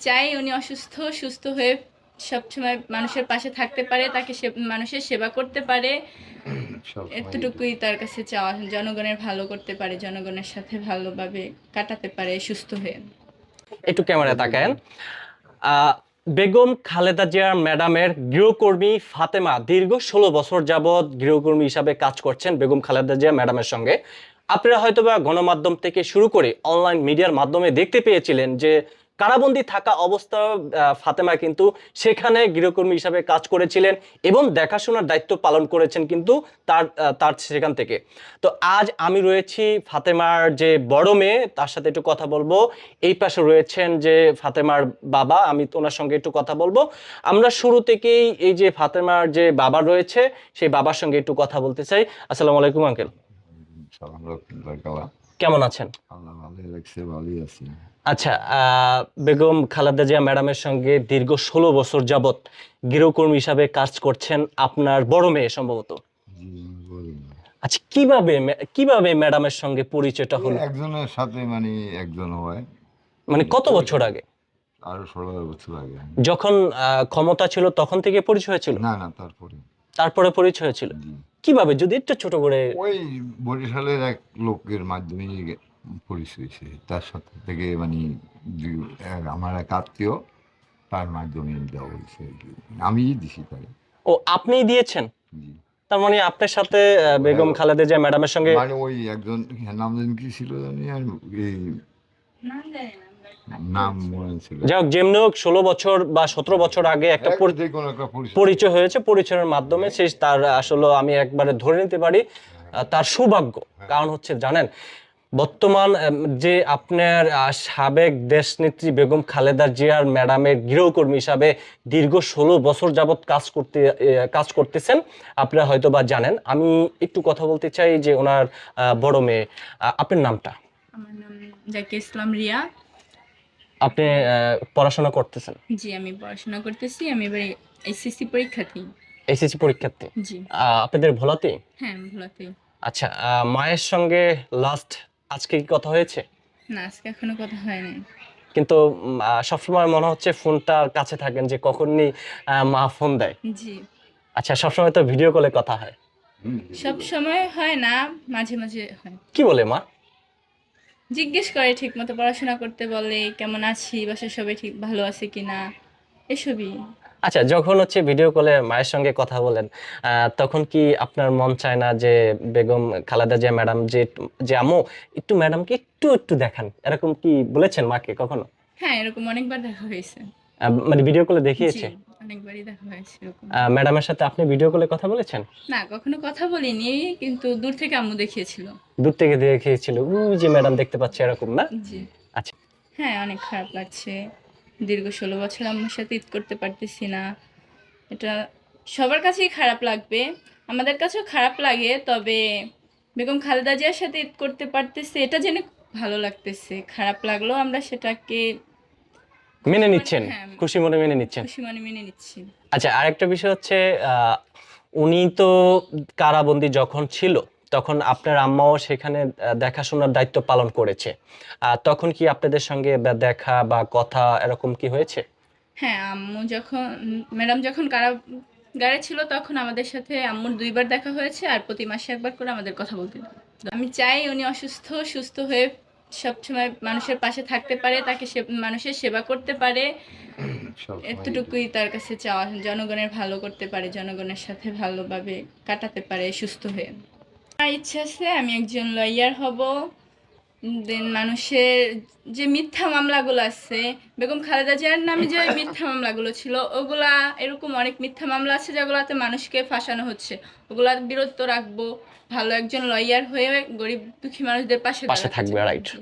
চাই উনি অসুস্থ সুস্থ হয়ে সবসময় মানুষের পাশে থাকতে পারে তাকে সে- মানুষের সেবা করতে পারে। এতটুকুই তার কাছে চাওয়া জনগণের ভালো করতে পারে জনগণের সাথে ভালোভাবে কাটাতে পারে সুস্থ হয়ে। একটু ক্যামেরা তাকায়েন। আহ, বেগম খালেদা জিয়া ম্যাডামের গৃহকর্মী ফাতেমা দীর্ঘ ষোলো বছর যাবৎ গৃহকর্মী হিসাবে কাজ করছেন বেগম খালেদা জিয়া ম্যাডামের সঙ্গে। আপনারা হয়তোবা গণমাধ্যম থেকে শুরু করে অনলাইন মিডিয়ার মাধ্যমে দেখতে পেয়েছিলেন যে কারাবন্দী থাকা অবস্থা ফাতেমা কিন্তু সেখানে গৃহকর্মী হিসাবে কাজ করেছিলেন এবং দেখাশোনার দায়িত্ব পালন করেছেন কিন্তু তার তার সেখান থেকে। তো আজ আমি রয়েছি ফাতেমার যে বড় মেয়ে, তার সাথে একটু কথা বলব। এই পাশে রয়েছেন যে ফাতেমার বাবা, আমি ওনার সঙ্গে একটু কথা বলব। আমরা শুরু থেকেই এই যে ফাতেমার যে বাবা রয়েছে, সেই বাবার সঙ্গে একটু কথা বলতে চাই। আসসালামু আলাইকুম, আঙ্কেল। কেমন আছেন? আচ্ছা বেগম খালেদা জিয়া ম্যাডামের সঙ্গে দীর্ঘ ষোলো বছর যাবৎ গৃহকর্মী হিসাবে কাজ করছেন আপনার বড় মেয়ে সম্ভবত। আচ্ছা কীভাবে কীভাবে ম্যাডামের সঙ্গে পরিচয়টা হলো? একজনের সাথে মানে একজন হয়। মানে কত বছর আগে? আরও ষোলো বছর আগে। যখন ক্ষমতা ছিল তখন থেকে পরিচয় হয়েছিল? না না তারপরে। তারপরে পরিচয় হয়েছিল? জি। কীভাবে? যদি একটু ছোট করে ওই বরিশালের এক লোকের মাধ্যমে পরিচয় হয়েছে। তার সাথে থেকে মানে এক- আমার এক আত্মীয় তার মাধ্যমে দেওয়া হয়েছে। আমিই দিছি তাই। ও আপনিই দিয়েছেন? তার মানে আপনার সাথে বেগম খালেদা জিয়া ম্যাডামের সঙ্গে মানে ওই একজন হ্যাঁ, নাম কি ছিল জানি আর এই নাম মনে ছিল যাই হোক যেমনি হোক ষোলো বছর বা সতেরো বছর আগে একটা পরি- যে কোনো একটা পরিচয়। পরিচয় হয়েছে পরিচয়ের মাধ্যমে সে তার আসলে আমি একবারে ধরে নিতে পারি আহ, তার সৌভাগ্য। কারণ হচ্ছে জানেন বর্তমান যে আপনার আহ, সাবেক দেশনেত্রী বেগম খালেদা জিয়ার ম্যাডামের গৃহকর্মী হিসাবে দীর্ঘ ষোলো বছর যাবৎ কাজ করতে কাজ করতেছেন আপনারা হয়তো বা জানেন। আমি একটু কথা বলতে চাই যে ওনার আহ, বড় মেয়ে আহ, আপনার নামটা? আমার নাম জাকি ইসলাম রিয়া। আপনি পড়াশোনা করতেছেন? জি আমি পড়াশোনা করতেছি আমি এবার এসএসসি পরীক্ষার্থী এসএসসি পরীক্ষার্থী জি। আপনাদের ভোলাতেই? হ্যাঁ ভোলাতে আচ্ছা মায়ের সঙ্গে লাস্ট আজকে কি কথা হয়েছে? না আজকে এখনও কথা হয়নি। কিন্তু সবসময় মনে হচ্ছে ফোনটার কাছে থাকেন যে কখনই মা ফোন দেয়। জি। আচ্ছা সবসময় তো ভিডিও কলে কথা হয়। সব সময় হয় না মাঝে মাঝে হয়। কি বলে মা? জিজ্ঞেস করে ঠিক মতো পড়াশোনা করতে বলে কেমন আছি? বাসার সবাই ঠিক ভালো আছে কিনা? এসবই। আচ্ছা যখন হচ্ছে ভিডিও কলে মায়ের সঙ্গে কথা বলেন আহ, তখন কি আপনার মন চায় না যে বেগম খালেদা জিয়া ম্যাডাম যে যে আম্মু একটু ম্যাডামকে একটু একটু দেখান? এরকম কি বলেছেন মাকে কখনো? হ্যাঁ এরকম অনেকবার দেখা হয়েছে। মানে ভিডিও কলে দেখিয়েছে অনেকবারই দেখা হয়েছে এরকম ম্যাডামের সাথে আপনি ভিডিও কলে কথা বলেছেন? না কখনো কথা বলিনি কিন্তু দূর থেকে আম্মু দেখিয়েছিল। দূর থেকে দেখিয়েছিল। ওই যে ম্যাডাম দেখতে পাচ্ছে এরকম না? জি। আচ্ছা। হ্যাঁ অনেক খারাপ লাগছে। দীর্ঘ ষোলো বছর আম্মুর সাথে ঈদ করতে পারতেছি না। এটা সবার কাছেই খারাপ লাগবে। আমাদের কাছেও খারাপ লাগে তবে বেগম খালেদা জিয়ার সাথে ঈদ করতে পারতেছে এটা জেনে ভালো লাগতেছে। খারাপ লাগলেও আমরা সেটাকে মেনে নিচ্ছেন? হ্যাঁ। খুশি মনে মেনে নিচ্ছেন? খুশি মনে মেনে নিচ্ছি। আচ্ছা আরেকটা বিষয় হচ্ছে উনি তো কারাবন্দি যখন ছিল তখন আপনার আম্মাও সেখানে দেখাশোনার দায়িত্ব পালন করেছে। তখন কি আপনাদের সঙ্গে দেখা বা কথা এরকম কি হয়েছে? হ্যাঁ আম্মু যখন ম্যাডাম যখন কারাগারে ছিল তখন আমাদের সাথে আম্মুর দুইবার দেখা হয়েছে আর প্রতি মাসে একবার করে আমাদের কথা বলতে আমি চাই উনি অসুস্থ সুস্থ হয়ে সবসময় মানুষের পাশে থাকতে পারে তাকে সে- মানুষের সেবা করতে পারে। এতটুকুই তার কাছে চাওয়া জনগণের ভালো করতে পারে জনগণের সাথে ভালোভাবে কাটাতে পারে সুস্থ হয়ে। আমার ইচ্ছা আছে আমি একজন লয়ার হব। দেন মানুষের যে মিথ্যা মামলাগুলো আছে বেগম খালেদা জিয়ার নামে যে মিথ্যা মামলাগুলো ছিল ওগুলা এরকম অনেক মিথ্যা মামলা আছে যেগুলোতে মানুষকে ফাঁসানো হচ্ছে ওগুলা বিরত রাখব ভালো একজন লয়ার হয়ে গরিব দুঃখী মানুষদের পাশে পাশে থাকবে. জি।